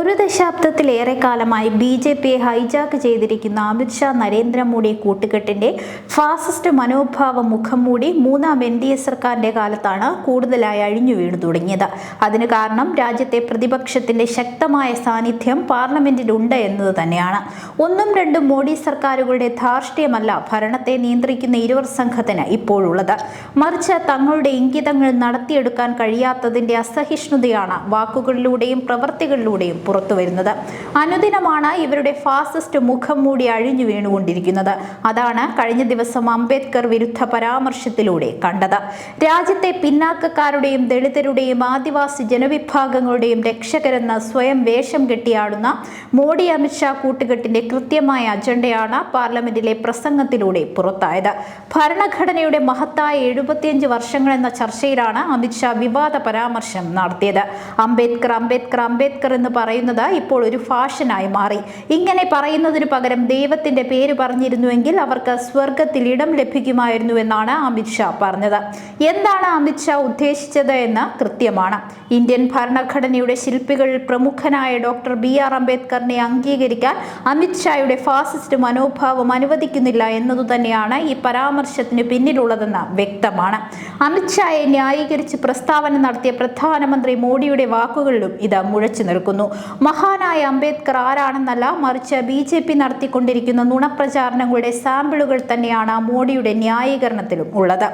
ഒരു ദശാബ്ദത്തിലേറെ കാലമായി B J പിയെ ഹൈജാക്ക് ചെയ്തിരിക്കുന്ന അമിത്ഷാ നരേന്ദ്രമോദി കൂട്ടുകെട്ടിന്റെ ഫാസിസ്റ്റ് മനോഭാവ മുഖം മൂടി മൂന്നാം എൻ ഡി എ സർക്കാരിന്റെ കാലത്താണ് കൂടുതലായി അഴിഞ്ഞു വീണു തുടങ്ങിയത്. അതിന് കാരണം രാജ്യത്തെ പ്രതിപക്ഷത്തിന്റെ ശക്തമായ സാന്നിധ്യം പാർലമെന്റിലുണ്ട് എന്നത് തന്നെയാണ്. ഒന്നും രണ്ടും മോഡി സർക്കാരുകളുടെ ധാർഷ്ട്യമല്ല ഭരണത്തെ നിയന്ത്രിക്കുന്ന ഇരുവർ സംഘത്തിന് ഇപ്പോഴുള്ളത്. മറിച്ച് തങ്ങളുടെ ഇംഗിതങ്ങൾ നടത്തിയെടുക്കാൻ കഴിയാത്തതിന്റെ അസഹിഷ്ണുതയാണ് വാക്കുകളിലൂടെയും പ്രവർത്തികളിലൂടെയും പുറത്തു വരുന്നത്. അനുദിനമാണ് ഇവരുടെ ഫാസിസ്റ്റ് മുഖം മൂടി അഴിഞ്ഞു വീണുകൊണ്ടിരിക്കുന്നത്. അതാണ് കഴിഞ്ഞ ദിവസം അംബേദ്കർ വിരുദ്ധ പരാമർശത്തിലൂടെ കണ്ടത്. രാജ്യത്തെ പിന്നാക്കക്കാരുടെയും ദളിതരുടെയും ആദിവാസി ജനവിഭാഗങ്ങളുടെയും രക്ഷകരെന്ന് സ്വയം വേഷം കെട്ടിയാടുന്ന മോഡി അമിത്ഷാ കൂട്ടുകെട്ടിന്റെ കൃത്യമായ അജണ്ടയാണ് പാർലമെന്റിലെ പ്രസംഗത്തിലൂടെ പുറത്തായത്. ഭരണഘടനയുടെ മഹത്തായ എഴുപത്തിയഞ്ച് വർഷങ്ങൾ എന്ന ചർച്ചയിലാണ് അമിത്ഷാ വിവാദ പരാമർശം നടത്തിയത്. അംബേദ്കർ അംബേദ്കർ അംബേദ്കർ എന്ന് പറയുന്നത് ഇപ്പോൾ ഒരു ഫാഷനായി മാറി. ഇങ്ങനെ പറയുന്നതിനു പകരം ദൈവത്തിന്റെ പേര് പറഞ്ഞിരുന്നുവെങ്കിൽ അവർക്ക് സ്വർഗത്തിൽ ഇടം ലഭിക്കുമായിരുന്നു എന്നാണ് അമിത്ഷാ പറഞ്ഞത്. എന്താണ് അമിത്ഷാ ഉദ്ദേശിച്ചത് എന്ന് കൃത്യമാണ്. ഇന്ത്യൻ ഭരണഘടനയുടെ ശില്പികളിൽ പ്രമുഖനായ ഡോക്ടർ ബി ആർ അംബേദ്കറിനെ അംഗീകരിക്കാൻ അമിത്ഷായുടെ ഫാസിസ്റ്റ് മനോഭാവം അനുവദിക്കുന്നില്ല എന്നതു തന്നെയാണ് ഈ പരാമർശത്തിന് പിന്നിലുള്ളതെന്ന് വ്യക്തമാണ്. അമിത്ഷായെ ന്യായീകരിച്ച് പ്രസ്താവന നടത്തിയ പ്രധാനമന്ത്രി മോഡിയുടെ വാക്കുകളിലും ഇത് മുഴച്ചു നിൽക്കുന്നു. മഹാനായ അംബേദ്കർ ആരാണെന്നല്ല മറിച്ച് ബി ജെ പി നടത്തിക്കൊണ്ടിരിക്കുന്ന നുണപ്രചാരണങ്ങളുടെ സാമ്പിളുകൾ തന്നെയാണ് മോഡിയുടെ ന്യായീകരണത്തിലും ഉള്ളത്.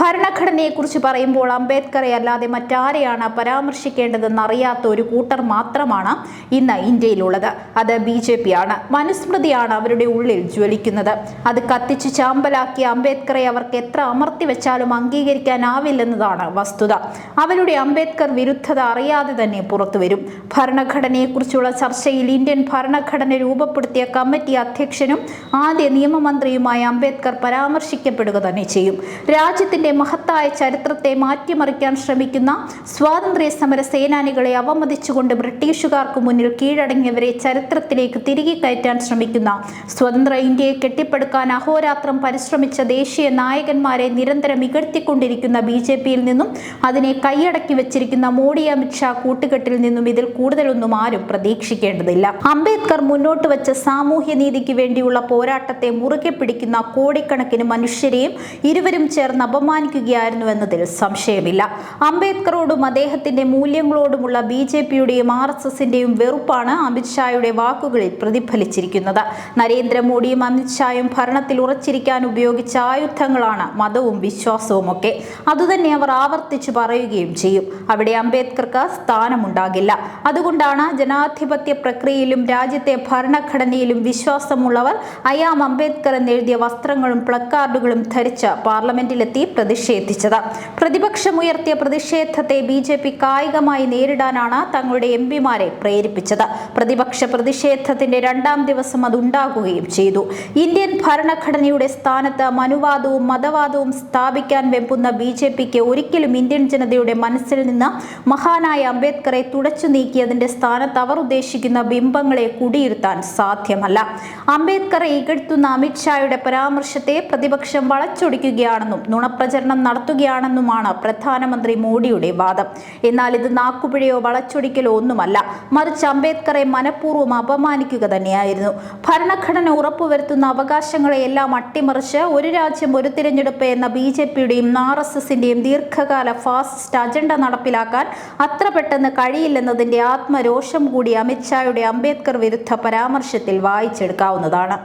ഭരണഘടനയെക്കുറിച്ച് പറയുമ്പോൾ അംബേദ്കറെ അല്ലാതെ മറ്റാരെയാണ് പരാമർശിക്കേണ്ടതെന്ന് അറിയാത്ത ഒരു കൂട്ടർ മാത്രമാണ് ഇന്ന് ഇന്ത്യയിലുള്ളത്. അത് ബി ജെ പി ആണ്. മനുസ്മൃതിയാണ് അവരുടെ ഉള്ളിൽ ജ്വലിക്കുന്നത്. അത് കത്തിച്ച് ചാമ്പലാക്കിയ അംബേദ്കറെ അവർക്ക് എത്ര അമർത്തി വെച്ചാലും അംഗീകരിക്കാനാവില്ലെന്നതാണ് വസ്തുത. അവരുടെ അംബേദ്കർ വിരുദ്ധത അറിയാതെ തന്നെ പുറത്തു വരും ഭരണഘടനയെക്കുറിച്ചുള്ള ചർച്ചയിൽ ഇന്ത്യൻ ഭരണഘടന രൂപപ്പെടുത്തിയ കമ്മിറ്റി അധ്യക്ഷനും ആദ്യ നിയമമന്ത്രിയുമായ അംബേദ്കർ പരാമർശിക്കപ്പെടുക തന്നെ ചെയ്യും. രാജ്യത്തിന്റെ മഹത്തായ ചരിത്രത്തെ മാറ്റിമറിക്കാൻ ശ്രമിക്കുന്ന സ്വാതന്ത്ര്യ സമര സേനാനികളെ അവമതിച്ചുകൊണ്ട് ബ്രിട്ടീഷുകാർക്ക് മുന്നിൽ കീഴടങ്ങിയവരെ ചരിത്രത്തിലേക്ക് തിരികെ കയറ്റാൻ ശ്രമിക്കുന്ന സ്വതന്ത്ര ഇന്ത്യയെ കെട്ടിപ്പടുക്കാൻ അഹോരാത്രം പരിശ്രമിച്ച ദേശീയ നായകന്മാരെ നിരന്തരം ഇകഴ്ത്തിക്കൊണ്ടിരിക്കുന്ന ബി ജെ പിയിൽ നിന്നും അതിനെ കൈയടക്കി വെച്ചിരിക്കുന്ന മോഡി അമിത്ഷാ കൂട്ടുകെട്ടിൽ നിന്നും ഇതിൽ കൂടുതലൊന്നും ആരും പ്രതീക്ഷിക്കേണ്ടതില്ല. അംബേദ്കർ മുന്നോട്ട് വെച്ച സാമൂഹ്യ നീതിക്ക് വേണ്ടിയുള്ള പോരാട്ടത്തെ മുറുകെ പിടിക്കുന്ന കോടിക്കണക്കിന് മനുഷ്യരെയും ഇരുവരും ചേർന്ന് അപമാനിക്കുകയായിരുന്നു എന്നതിൽ സംശയമില്ല. അംബേദ്കറോടും അദ്ദേഹത്തിന്റെ മൂല്യങ്ങളോടുമുള്ള ബി ജെ പിയുടെയും ആർ എസ് എസിന്റെയും വെറുപ്പാണ് അമിത്ഷായുടെ വാക്കുകളിൽ പ്രതിഫലിച്ചിരിക്കുന്നത്. നരേന്ദ്രമോദിയും അമിത്ഷായും ഭരണത്തിൽ ഉറച്ചിരിക്കാൻ ഉപയോഗിച്ച ആയുധങ്ങളാണ് മതവും വിശ്വാസവും ഒക്കെ അതുതന്നെ അവർ ആവർത്തിച്ചു പറയുകയും ചെയ്യും. അവിടെ അംബേദ്കർക്ക് സ്ഥാനമുണ്ടാകില്ല. അതുകൊണ്ടാണ് ജനാധിപത്യ പ്രക്രിയയിലും രാജ്യത്തെ ഭരണഘടനയിലും വിശ്വാസമുള്ളവർ അയാം അംബേദ്കർ എന്നെഴുതിയ വസ്ത്രങ്ങളും പ്ലക്കാർഡുകളും ധരിച്ച് പാർലമെന്റിലെത്തി പ്രതിഷേധിച്ചത്. പ്രതിപക്ഷമുയർത്തിയ പ്രതിഷേധത്തെ ബി ജെ പി കായികമായി നേരിടാനാണ് തങ്ങളുടെ എം പിമാരെ പ്രേരിപ്പിച്ചത്. പ്രതിപക്ഷ പ്രതിഷേധത്തിന്റെ രണ്ടാം ദിവസം അതുണ്ടാകുകയും ചെയ്തു. ഇന്ത്യൻ ഭരണഘടനയുടെ സ്ഥാനത്ത് മനുവാദവും മതവാദവും സ്ഥാപിക്കാൻ വെമ്പുന്ന ബി ജെ പിക്ക് ഒരിക്കലും ഇന്ത്യൻ ജനതയുടെ മനസ്സിൽ നിന്ന് മഹാനായ അംബേദ്കറെ തുടച്ചു നീക്കിയതിന്റെ സ്ഥാനത്ത് അവർ ഉദ്ദേശിക്കുന്ന ബിംബങ്ങളെ കുടിയിരുത്താൻ സാധ്യമല്ല. അംബേദ്കറെ ഇകഴ്ത്തുന്ന അമിത്ഷായുടെ പരാമർശത്തെ പ്രതിപക്ഷം വളച്ചൊടിക്കുകയാണെന്നും നുണപ്രചരണം നടത്തുകയാണെന്നുമാണ് പ്രധാനമന്ത്രി മോഡിയുടെ വാദം. എന്നാൽ ഇത് നാക്കുപിഴയോ വളച്ചൊടിക്കലോ ഒന്നുമല്ല. മറിച്ച് അംബേദ്കറെ മനഃപൂർവം അപമാനിക്കുക തന്നെയായിരുന്നു. ഭരണഘടന ഉറപ്പുവരുത്തുന്ന അവകാശങ്ങളെയെല്ലാം അട്ടിമറിച്ച് ഒരു രാജ്യം ഒരു തിരഞ്ഞെടുപ്പ് എന്ന ബി ജെ പിയുടെയും ആർ എസ് എസിന്റെയും ദീർഘകാല ഫാസിസ്റ്റ് അജണ്ട നടപ്പിലാക്കാൻ അത്ര പെട്ടെന്ന് കഴിയില്ലെന്നതിന്റെ ആത്മരോഷം കൂടി അമിത്ഷായുടെ അംബേദ്കർ വിരുദ്ധ പരാമർശത്തിൽ വായിച്ചെടുക്കാവുന്നതാണ്.